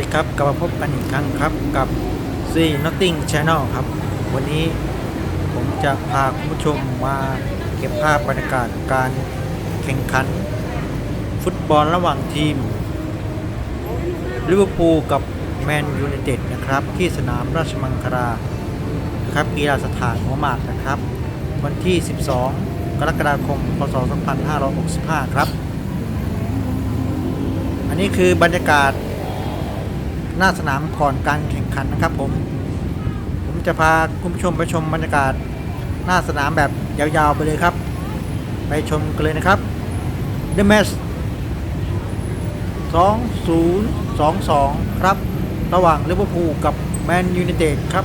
ดีครับกลับมาพบกันอีกครั้งครับกับ Z Notting Channel ครับ วันนี้ผมจะพาคุณผู้ชมมาเก็บภาพบรรยากาศการแข่งขัน ฟุตบอลระหว่างทีมลิเวอร์พูลกับแมนยูไนเต็ดนะครับ ที่สนามราชมังคลาครับกีฬาสถานหัวหมากนะครับ วันที่ 12 กรกฎาคม พศ 2565 ครับ อันนี้คือบรรยากาศ หน้าสนามก่อนการแข่งขันนะครับผม ผมจะพาคุณผู้ชมไปชมบรรยากาศหน้าสนามแบบยาวๆไปเลยครับ ไปชมกันเลยนะครับ The Match 2022 ครับ ระหว่างลิเวอร์พูลกับแมนยูไนเต็ดครับ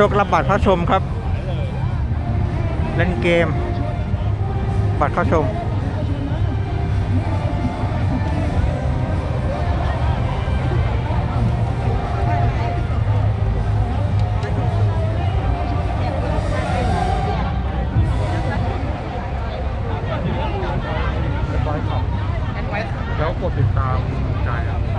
ชิงโชครับบัตรเข้าชมครับ เล่นเกม บัตรเข้าชม แล้วกดติดตามใจครับ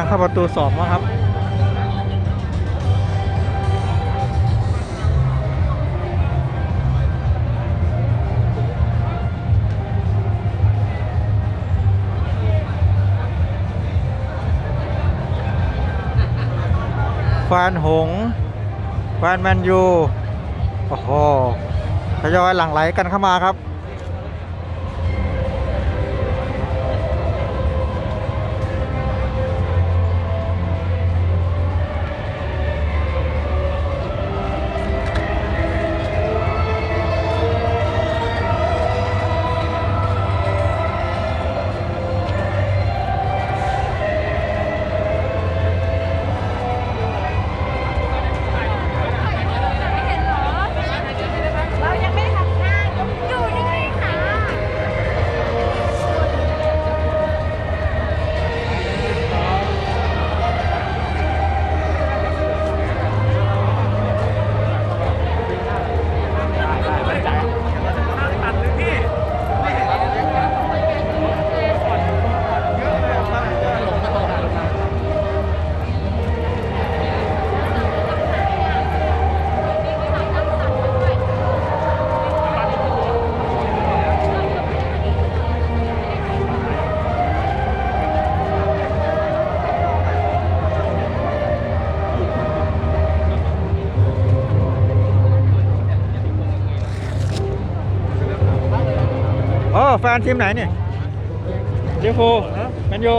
างเข้าประตูสองนะครับฟานหงฟานแมนยู โอ้โหทยอยหลั่งไหลกันเข้ามาครับ อ้แฟนทีมไหนเนี่ยเดฟโฟแมนยู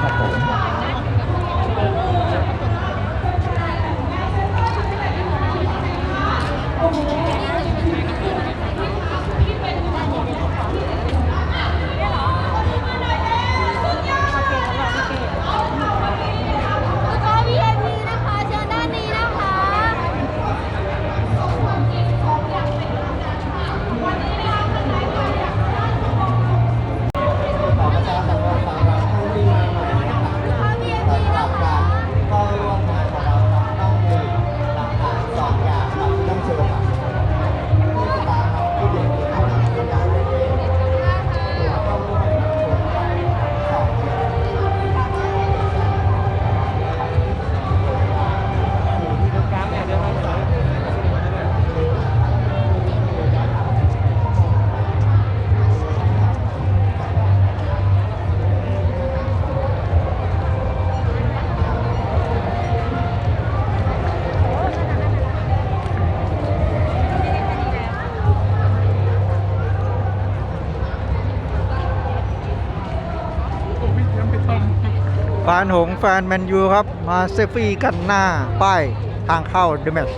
Hapon. านหงแฟนแมนยูครับ มาเซฟี่กันหน้า ป้าย ทางเข้าเดอะแมช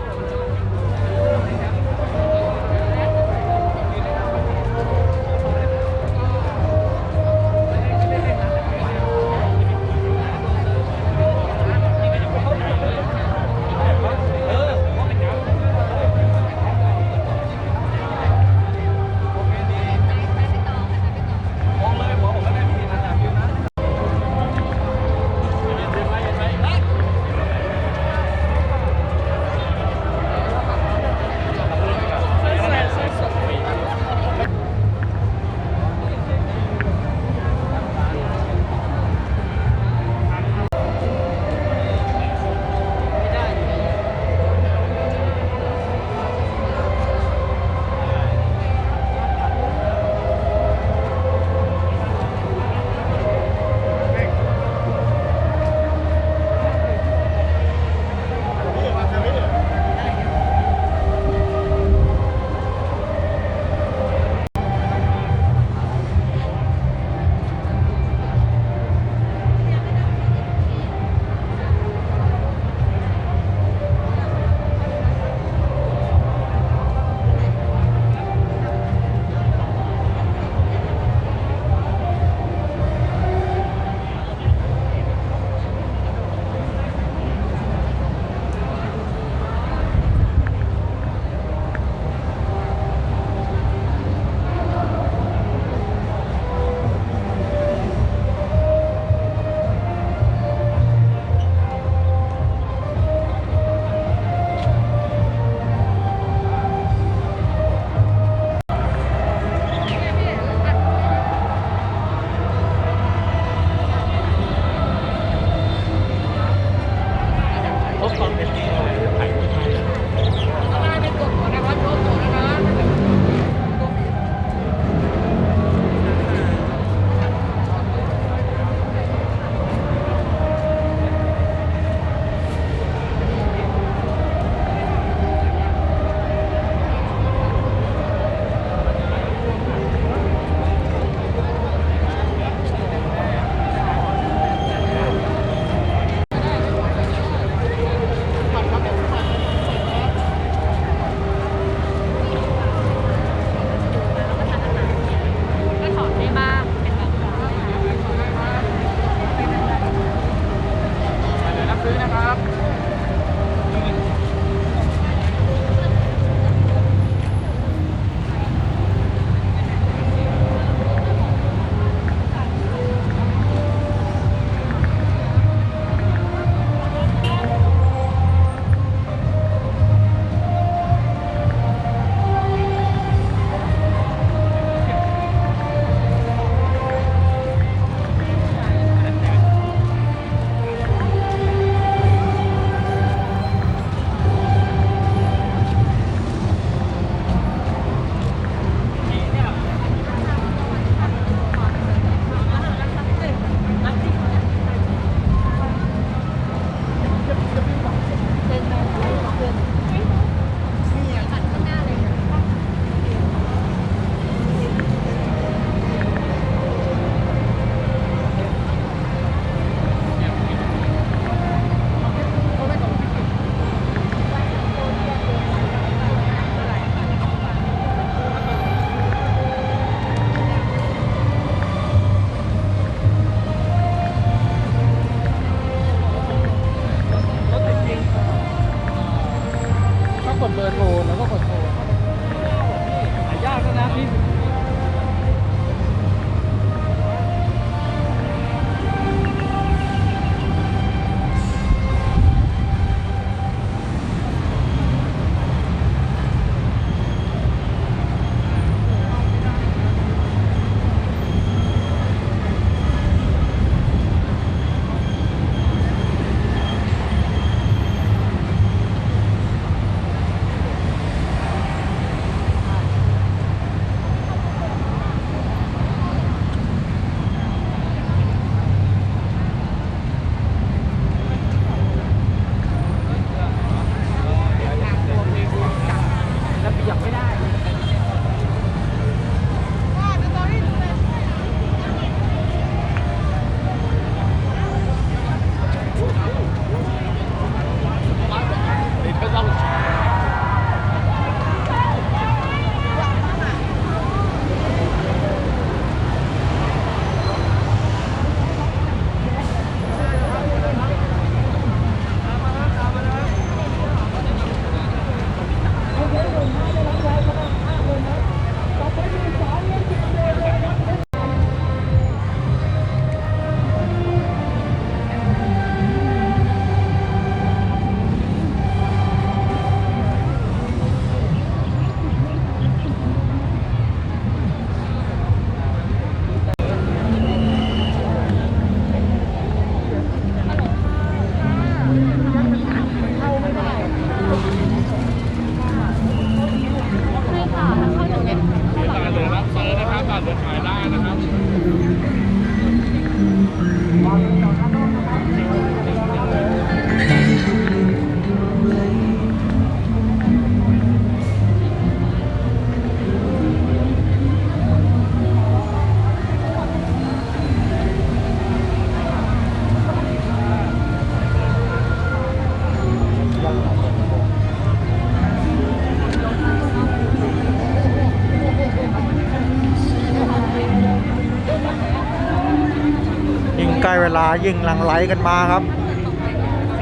ยิ่งหลังไหลกันมาครับ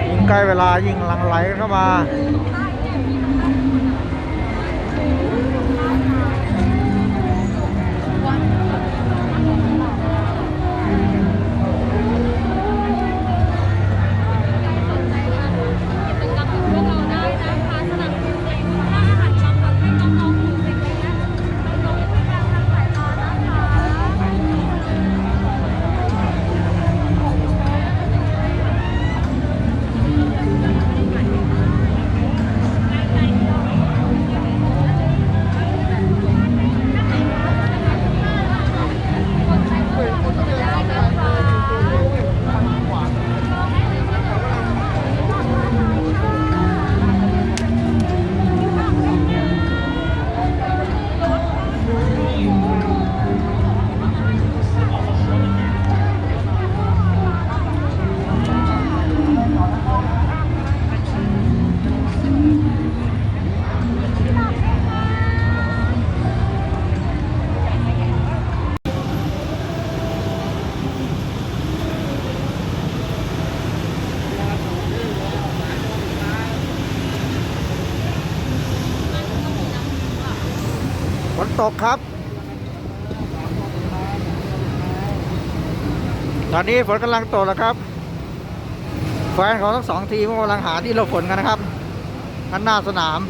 ยิ่งใกล้เวลายิ่งหลังไหลเข้ามา ตกครับ ตอนนี้ฝนกำลังตกแล้วครับแฟนของทั้งสองทีมกำลังหาที่หลบฝนกันนะครับท่านหน้าสนาม